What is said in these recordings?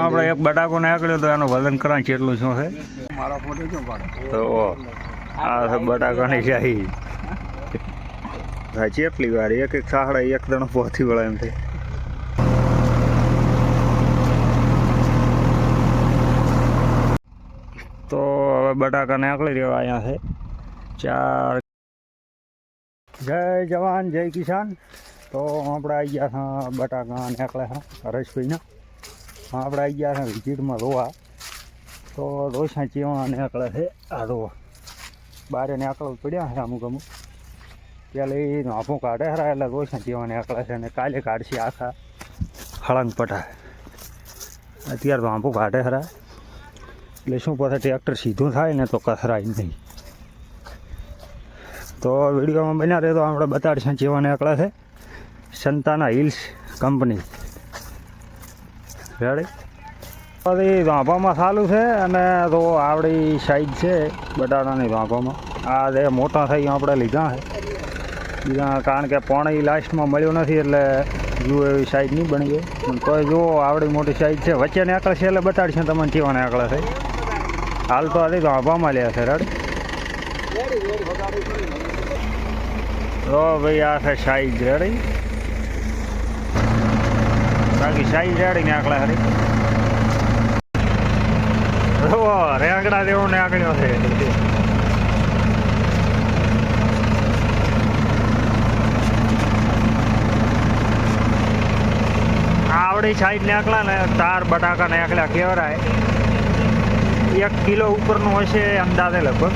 આપણે એક બટાકો નાખ્યો તો એનું વજન કરા કેટલું શું છે? મારા ફોટો શું પાડે? તો આ છે બટાકાની શાહી. સાચી એટલી વાર એક એક સાહડા એક દણો પહોંચી વળે એમ થઈ તો હવે બટાકા નાખી રહ્યો અહીંયા છે. ચાર. જય જવાન જય કિસાન. તો આપણે આવી ગયા હા બટાકા નાખલે હા હરેશભાઈના. આપણે આવી ગયા છે વિઝિટમાં રોવા. તો રોસા ચીવા અને નીકળે છે આ રોવા. બારે આકળો પડ્યા છે અમુક અમુક. પેલા એ આંપું કાઢે હરા એટલે રોસા ચેવા આકળા છે અને કાલે કાઢશે આખા હળંગ પટા અત્યારે તો આંબો કાઢે ખરા એટલે શું પાસે ટ્રેક્ટર સીધું થાય ને તો કસરાય નહીં. તો વિડીયોમાં બન્યા રહે તો આપણે બતાડશે ચેવા નીકળે છે. સંતાના હિલ્સ કંપની. રેડી પછી વાંભામાં સારું છે અને તો આવડી સાઈઝ છે બટાટાની વાંભામાં. આ જે મોટા થઈ આપણે લીધા છે. બીજા કારણ કે પાણી લાસ્ટમાં મળ્યું નથી એટલે જુઓ એવી સાઈઝ નહીં બની ગઈ. પણ તોય જુઓ આવડી મોટી સાઈઝ છે. વચ્ચે નીકળે છે એટલે બતાડશે તમને કેવા નીકળે છે. હાલ તો હજી વાંભામાં લે છે. રેડી તો ભાઈ આ છે સાઈઝ. રેડી બાકી સાઈઝ રેડી નીકળે હરી. ઓ રેંગડા જેવો નીકળ્યો છે. આવડી સાઈડ નીકળ્યા ને, તાર, બટાકા નીકળ્યા કેવરાય. એક કિલો ઉપરનું હશે અંદાજે લગભગ.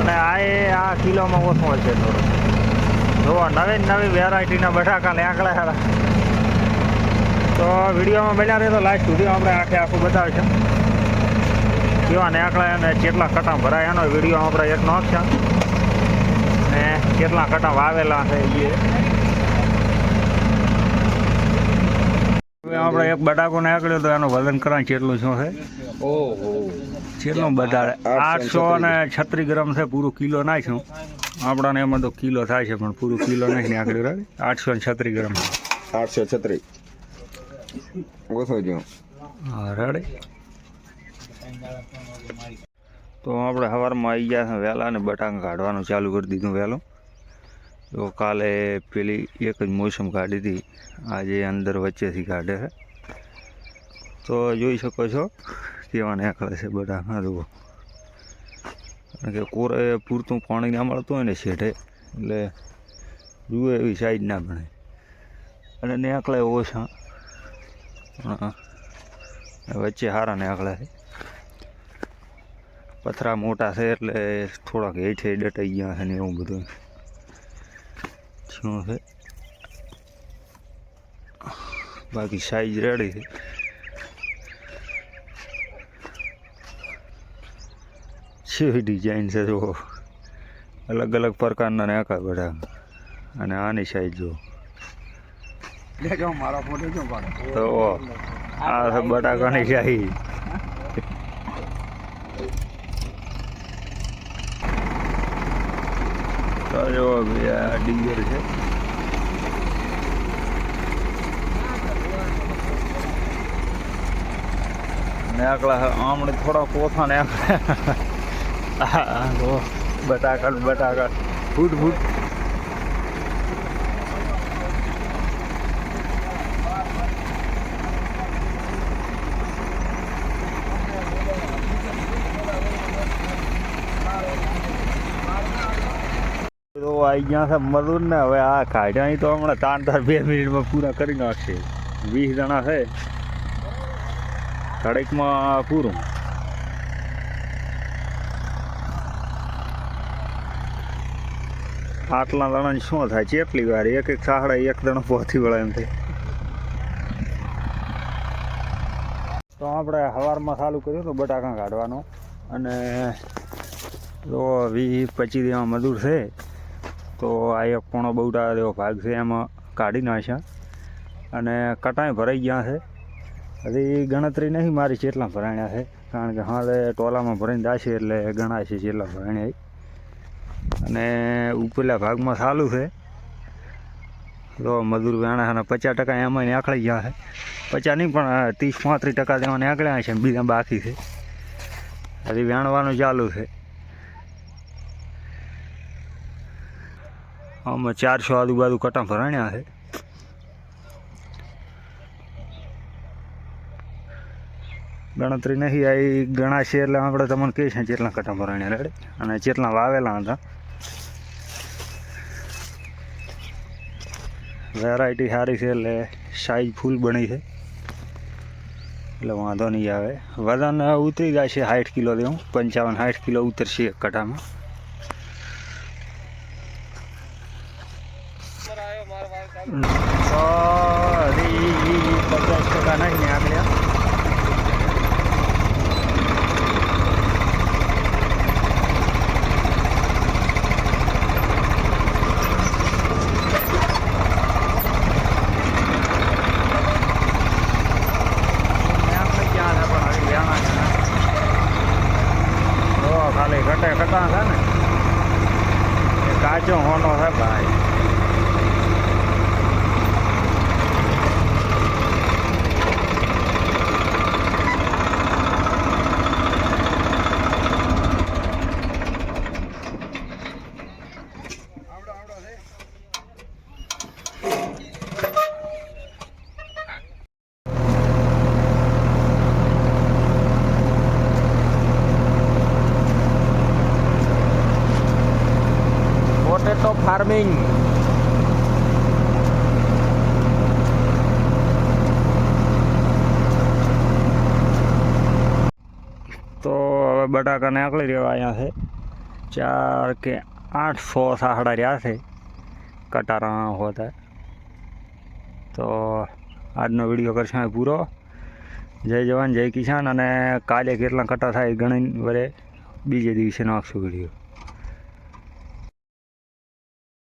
અને આ એ, આ કિલોમાં ઓછું હશે થોડું. જોવા નવી નવી વેરાયટીના બટાકા નીકળ્યા ખરા તો વિડીયોમાં બન્યા રહે તો લાસ્ટ સુધી આપણે આખે આખું બતાવીશું. કેવા નીકળે અને કેટલા કટા ભરાય એનો વીડિયો આપણે એક નાખશે ને કેટલા કટા વાવેલા છે એ. હવે આપણે એક બટાકો નાખ્યો તો એનું વજન કરા કેટલું શું છે? ઓહો. કેટલું બટાડે? આઠસો ને છત્રીસ. ગ્રામ છે પૂરું કિલો નાખ્યું. આપણાને એમાં તો કિલો થાય છે પણ પૂરું કિલો નહીં નાખ્યું આઠસો ને છત્રીસ ગ્રામ. આઠસો છત્રીસ. ઓછો જો હા તો આપણે સવારમાં આવી ગયા વહેલા અને બટાકા કાઢવાનું ચાલુ કરી દીધું વહેલું. તો કાલે પેલી એક જ મોસમ કાઢી હતી. આજે અંદર વચ્ચેથી કાઢે છે. તો જોઈ શકો છો કેવા નીકળે છે બટાકા, જુઓ. કારણ કે કોરે પૂરતું પાણી ના મળતું હોય ને શેઠે એટલે જુએ એવી સાઈડ ના બને અને નીકળે ઓછા. વચ્ચે સારા ને છે. પથરા મોટા છે એટલે થોડાક હેઠે ડટાઈ ગયા છે ને એવું બધું. શું છે? બાકી સાઈઝ રેડી છે. કેવી ડિઝાઇન છે જો અલગ અલગ પ્રકારના નાકા બધા. અને આની સાઈઝ જુઓ. તો આ બટાકાની શાહી. તો જો આ છે. નાકલા આમણે થોડા કોથા ને બટાકા બટાકા. ફૂટ ફૂટ. તો આવી ગયા છે મજૂર ને હવે આ કાઢ્યા તો હમણાં ત્રણ ત્રણ બે મિનિટમાં પૂરા કરી નાખશે. વીસ જણા છે. કડકમાં પૂરું. આટલા જણાની શું થાય? છે એટલી વાર? એક એક સાહડા એક જણા પહોંચી વળે એમ થઈ તો આપણે સવારમાં ચાલુ કર્યું તો બટાકા કાઢવાનો. અને તો વીસ પચીસ દેવા મજૂર છે. તો આ એક પોણો બહુટા એવો ભાગ છે, એમાં કાઢી નાખ્યા. અને કટાઈ ભરાઈ ગયા છે. હજી ગણતરી નહીં મારી જેટલા ભરાણ્યા છે, કારણ કે હાલે ટોલામાં ભરાઈને દાશે એટલે ગણાય છે જેટલા ભરાણ્યા. અને ઉપરલા ભાગમાં સારું છે. તો મજૂર વેણા અને પચાસ ટકા એમાં આંકળી ગયા છે. પચાસ નહીં, પણ, ત્રીસ, પાંત્રીસ ટકા તેમાં આંકળ્યા છે બીજા બાકી છે. હજી વેણવાનું ચાલુ છે. આમાં ચારસો આજુબાજુ કટા ભરાણ્યા છે. ગણતરી નહીં આવી ગણાશે એટલે આપણે તમને કહીશું જેટલા કટા ભરાણ્યા રેડે? અને જેટલા વાવેલા હતા. વેરાયટી સારી છે એટલે સાઈઝ ફૂલ બની છે. એટલે વાંધો નહીં આવે. વજન ઉતરી જાય છે, સાઠ કિલો દેવું પંચાવન, સાઠ કિલો ઉતરશે એક કટામાં. તો હજી પચાસ ટકા નહીં આગળ ખાલી ઘટે ઘટા છે ને એ કાચો હોનો છે ભાઈ ફાર્મિંગ તો હવે બટાકાને આકળી રહ્યા અહીંયા છે ચાર કે આઠ સો સાહડા રહ્યા છે. કટારા હોતા. તો આજનો વીડિયો કરશે પૂરો. જય જવાન, જય કિસાન અને કાલે કેટલા કટા થાય એ ગણીને વરે બીજે દિવસે નાખશું વીડિયો.